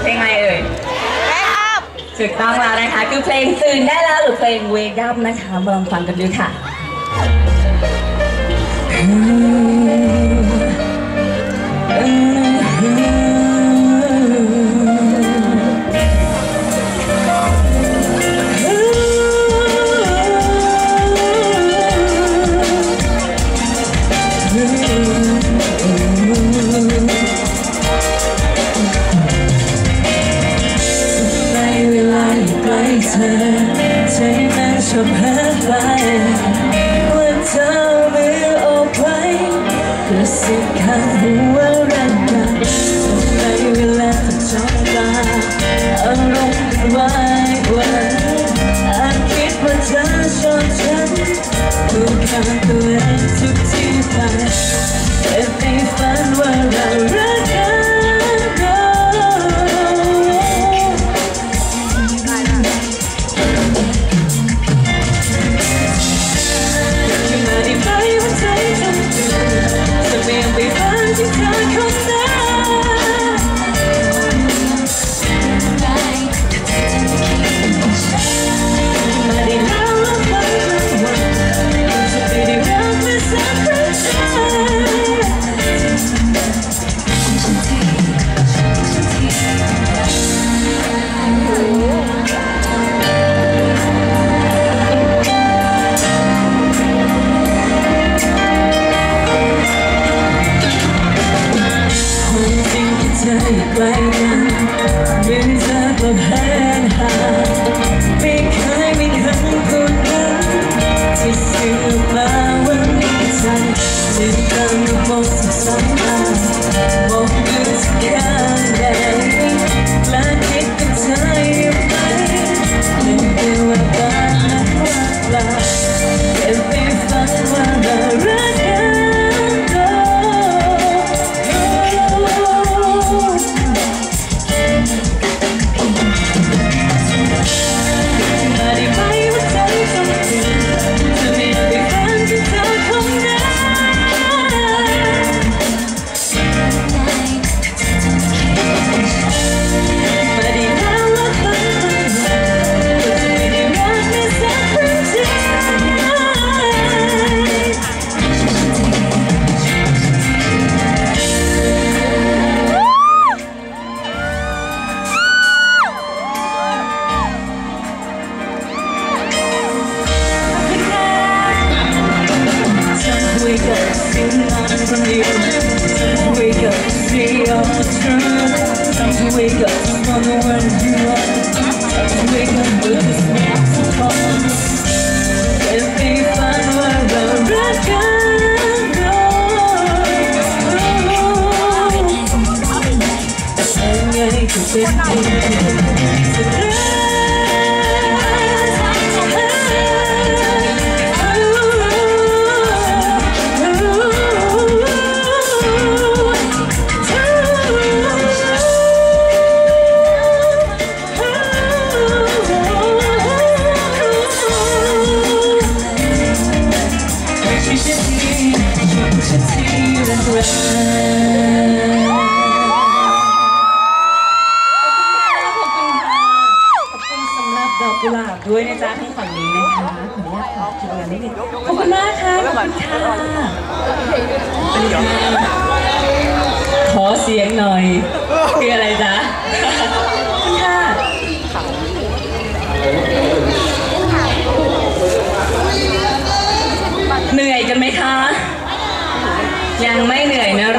เพลงอะไรเอ่ยแบ็คอัพถูกต้องแล้วนะคะ คือเพลงตื่นได้แล้วหรือเพลงเวกัพนะคะมาลองฟังกันดูค่ะใน เธอใจนั้นชอบหายไปว่าเธอมือออกไปกระสิบข้างหัวรักกันในเวลาที่จ้องตาอารมณ์ไหววันอาจคิดว่าเธอชอบฉันทุกครั้งตัวเองทุกที่ไปแต่ในฝันว่าเรารัก อ I'm can see all the truth Time to wake up from the world you are wake up the snacks where the be ขอบคุณค่ะขอบคุณสำหรับดอกกุหลาบด้วยนะจ๊ะทั้งฝั่งนี้นะคะขออนุญาตขอคิดงานนิดนึงขอบคุณมากค่ะขอบคุณค่ะขอเสียงหน่อยคืออะไรจ๊ะ